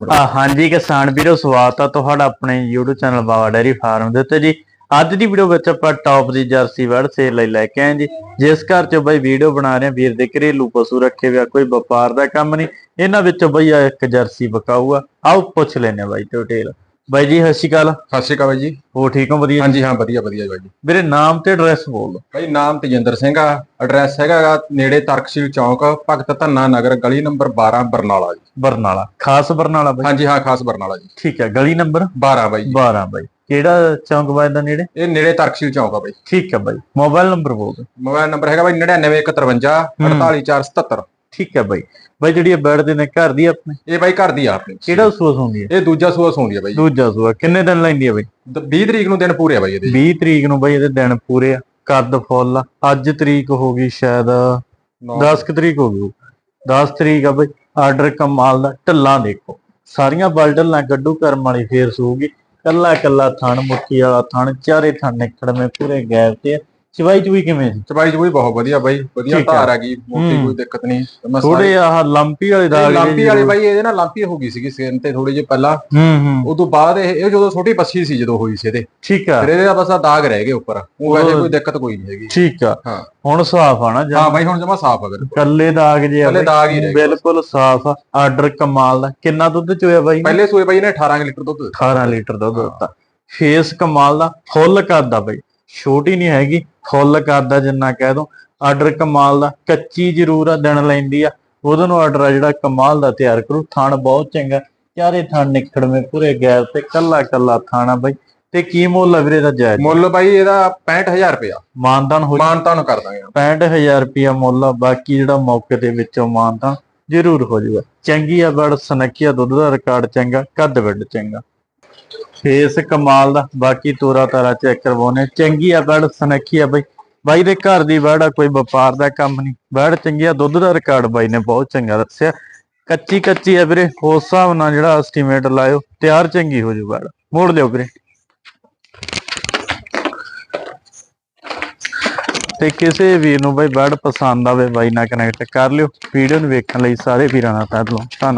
ਆ, ਹਾਂਜੀ ਕਿਸਾਨ ਵੀਰੋ, ਸਵਾਗਤ ਆ ਤੁਹਾਡਾ ਆਪਣੇ YouTube channel Bawa dairy farm ਦੇ ਉੱਤੇ ਜੀ। ਅੱਜ ਦੀ ਵੀਡੀਓ ਵਿੱਚ ਆਪਾਂ ਟੌਪ ਦੀ ਜਰਸੀ ਵੜ ਸੇਲ ਲਈ ਲੈ ਕੇ ਆਏ ਜੀ। ਜਿਸ ਘਰ ਚ ਬਈ ਵੀਡੀਓ ਬਣਾ ਰਹੇ ਆ ਵੀਰ ਦੇ ਘਰੇਲੂ ਪਸ਼ੂ ਰੱਖੇ ਹੋਇਆ ਕੋਈ ਵਪਾਰ ਦਾ ਕੰਮ ਨਹੀਂ। ਇਹਨਾਂ ਵਿੱਚੋਂ ਬਈ ਇੱਕ ਜਰਸੀ ਬਕਾਊ ਆਓ ਪੁੱਛ ਲੈਨੇ ਆ ਬਾਈ ਡਿਟੇਲ ਬਾਈ ਜੀ ਸਤਿ ਸ਼੍ਰੀ ਅਕਾਲ। ਸਤਿ ਸ਼੍ਰੀ ਅਕਾਲ ਬਾਈ ਜੀ। ਹੋ ਠੀਕ ਹੋ? ਵਧੀਆ? ਹਾਂਜੀ ਹਾਂ ਵਧੀਆ ਵਧੀਆ ਬਾਈ ਜੀ। ਵੀਰੇ ਨਾਮ ਤੇ ਐਡਰੈਸ ਬੋਲ ਦਿਓ। ਬਾਈ ਨਾਮ ਤੇਜਿੰਦਰ ਸਿੰਘ ਆ। ਐਡਰੈਸ ਹੈਗਾ ਗਾ ਨੇੜੇ ਤਰਕਸ਼ੀਲ ਚੌਂਕ ਭਗਤ ਧੰਨਾ ਨਗਰ ਗਲੀ ਨੰਬਰ 12 ਬਰਨਾਲਾ ਜੀ। ਬਰਨਾਲਾ। ਖਾਸ ਬਰਨਾਲਾ ਬਾਈ? ਹਾਂਜੀ ਹਾਂ ਖਾਸ ਬਰਨਾਲਾ ਜੀ। ਠੀਕ ਹੈ ਗਲੀ ਨੰਬਰ 12 ਬਾਈ ਜੀ। 12 ਬਾਈ। ਕਿਹੜਾ ਚੌਂਕ ਬਾਈ ਦਾ ਨੇੜੇ? ਇਹ ਨੇੜੇ ਤਰਕਸ਼ੀਲ ਚੌਂਕ ਆ ਬਾਈ। ਠੀਕ ਹੈ ਬਾਈ। ਮੋਬਾਈਲ ਨੰਬਰ ਬੋਲ ਦਿਓ। ਮੋਬਾਈਲ ਨੰਬਰ ਹੈਗਾ ਬਾਈ 9951 48477 ਠੀਕ ਹੈ ਬਾਈ। ਬਾਈ ਜਿਹੜੀ ਇਹ ਬੈਡ ਦੇ ਨੇ ਘਰ ਦੀ ਆਪਣੇ? ਇਹ ਬਾਈ ਘਰ ਦੀ ਆ ਆਪਣੀ। ਕਿਹੜਾ ਸੂਸ ਹੁੰਦੀ ਹੈ? ਇਹ ਦੂਜਾ ਸੂਆ ਸੌਂਦੀ ਆ ਬਾਈ। ਦੂਜਾ ਸੂਆ। ਕਿੰਨੇ ਦਿਨ ਲੈਂਦੀ ਹੈ ਬਾਈ? ਦ- 20 ਤਰੀਕ ਨੂੰ ਦਿਨ ਪੂਰੇ ਆ ਬਾਈ ਇਹਦੇ। 20 ਤਰੀਕ ਨੂੰ ਬਾਈ ਇਹਦੇ ਦਿਨ ਪੂਰੇ ਆ। ਕੱਦ ਫੁੱਲ ਆ। ਅੱਜ ਤਰੀਕ ਹੋ ਗਈ ਸ਼ਾਇਦ 10 ਕੁ ਤਰੀਕ ਹੋ ਗਈ 10 ਤਰੀਕ ਆ ਬਾਈ। ਆਰਡਰ ਕਮਾਲ ਦਾ। ਢੱਲਾਂ ਦੇਖੋ। ਸਾਰੀਆਂ ਬਲਡਲਾਂ ਗੱਡੂ ਕਰਮ ਵਾਲੀ ਫੇਰ ਸੂਗੀ। ਕੱਲਾ ਕੱਲਾ ਥਣ ਮੁੱਠੀ ਵਾਲਾ ਥਣ ਚਾਰੇ ਥਣ ਨਿਕੜਵੇਂ ਪੂਰੇ ਗੈਪ ਤੇ ਆ। ਚਵਾਈ ਚੂਈ ਕਿਵੇਂ ਸੀ? ਚਬਾਈ ਚਬੂਈ ਬਹੁਤ ਵਧੀਆ ਬਾਈ ਵਧੀਆ ਠੀਕ ਆ। ਧਾਰ ਆ ਗਈ ਮੋਟੀ ਹੂੰ। ਕੋਈ ਦਿੱਕਤ ਨਹੀਂ ਥੋੜੇ ਆਹ ਲੰਪੀ ਵਾਲੇ ਦਾਗ ਲਾਂਪੀ ਜਿਹੇ ਵਾਲੇ ਬਾਈ ਇਹਦੇ ਨਾਲ ਲਾਂਪੀ ਹੋ ਗਈ ਸੀਗੀ ਸਿਰ ਤੇ ਥੋੜੀ ਜਿਹੀ ਪਹਿਲਾਂ। ਹੂੰ ਹੂੰ। ਉਦੋਂ ਬਾਅਦ ਇਹ ਇਹ ਜਦੋਂ ਛੋਟੀ ਬੱਸੀ ਸੀ ਜਦੋਂ ਹੋਈ ਸੀ ਇਹਦੇ। ਠੀਕ ਆ। ਫਿਰ ਇਹਦੇ ਦਾ ਬਸ ਆਹ ਦਾਗ ਰਹਿ ਗਏ ਉੱਪਰ। ਉਹ ਵੈਸੇ ਕੋਈ ਦਿੱਕਤ ਕੋਈ ਨਹੀਂ ਹੈਗੀ। ਠੀਕ ਆ। ਹਾਂ। ਹੁਣ ਸਾਫ਼ ਆ ਨਾ ਜਾਂ ਹਾਂ ਬਾਈ ਹੁਣ ਜਮਾ ਸਾਫ਼ ਆ ਬਿਲਕੁਲ। ਕੱਲੇ ਦਾਗ ਜੇ ਆ ਕੱਲੇ ਬਾਈ। ਦਾਗ ਹੀ ਰਹਿ ਗਏ। ਬਿਲਕੁਲ ਸਾਫ਼ ਆ। ਆਰਡਰ ਕਮਾਲ ਦਾ। ਕਿੰਨਾ ਦੁੱਧ ਚੋਇਆ ਬਾਈ ਨੇ? ਪਹਿਲੇ ਸੂਏ ਬਾਈ ਨੇ 18 ਲੀਟਰ ਦੁੱਧ। ਦਿੱਤਾ 18 ਲੀਟਰ ਦੁੱਧ ਦਿੱਤਾ। ਫੇਸ ਕਮਾਲ ਦਾ। ਫੁੱਲ ਕਰਦਾ ਬਾਈ। ਛੋਟੀ ਨਹੀਂ ਹੈਗੀ ਫੁੱਲ ਕਰਦਾ ਜਿੰਨਾ ਕਹਿ ਦੋ। ਆਰਡਰ ਕਮਾਲ ਦਾ ਕੱਚੀ ਜ਼ਰੂਰ ਆ ਦਿਨ ਲੈਂਦੀ ਆ। ਉਹਦੇ ਨੂੰ ਆਰਡਰ ਆ ਜਿਹੜਾ ਕਮਾਲ ਦਾ ਤਿਆਰ ਕਰੂ। ਥਣ ਬਹੁਤ ਚੰਗਾ। ਚਾਰੇ ਥਣ ਨਿਕੜਵੇਂ ਪੂਰੇ ਗੈਰ ਤੇ ਕੱਲਾ ਕੱਲਾ ਥਾਣਾ ਬਾਈ। ਤੇ ਕੀ ਮੁੱਲ ਆ ਵੀਰੇ ਦਾ ਜਾਇਜ਼? ਮੁੱਲ ਬਾਈ ਇਹਦਾ 65000 ਰੁਪਇਆ। ਮਾਨਦਾਨ ਹੋ ਮਾਨਤਾਨ ਕਰ ਦਾਂਗੇ 65000 ਰੁਪਿਆ ਮੁੱਲ ਆ ਬਾਕੀ ਜਿਹੜਾ ਮੌਕੇ ਦੇ ਵਿੱਚੋਂ ਮਾਨਤਾ ਜ਼ਰੂਰ ਹੋ ਜਾਊਗਾ। ਚੰਗੀ ਆ ਬੜ ਸਨਕੀਆ ਦੁੱਧ ਦਾ ਰਿਕਾਰਡ ਚੰਗਾ ਕੱਦ ਵੱਡ ਚੰਗਾ। ਫੇਸ ਕਮਾਲ ਦਾ, ਬਾਕੀ ਤੋਰਾ ਤਾਰਾ ਚੈੱਕ ਕਰਵਾਉਨੇ ਚੰਗੀ ਆ ਬੜ ਸਨਕੀਆ ਬਈ। ਬਾਈ ਦੇ ਘਰ ਦੀ ਬੜ ਆ, ਕੋਈ ਵਪਾਰ ਦਾ ਕੰਮ ਨਹੀਂ। ਬੜ ਚੰਗੀ ਆ, ਦੁੱਧ ਦਾ ਰਿਕਾਰਡ ਬਾਈ ਨੇ ਬਹੁਤ ਚੰਗਾ ਦੱਸਿਆ। ਕੱਚੀ ਕੱਚੀ ਆ ਵੀਰੇ ਉਸ ਹਿਸਾਬ ਨਾਲ ਜਿਹੜਾ ਐਸਟੀਮੇਟ ਲਾਇਓ, ਤਿਆਰ ਚੰਗੀ ਹੋ ਜੂ ਬੜ ਮੋੜ ਲਿਓ ਵੀਰੇ। ਤੇ ਕਿਸੇ ਵੀਰ ਨੂੰ ਬਾਈ ਬੜ ਪਸੰਦ ਆਵੇ, ਬਾਈ ਨਾਲ ਕਨੈਕਟ ਕਰ ਲਿਓ। ਵੀਡੀਓ ਨੂੰ ਵੇਖਣ ਲਈ ਸਾਰੇ ਵੀਰਾਂ ਦਾ ਧੰਨਵਾਦ ਧੰਨਵਾਦ।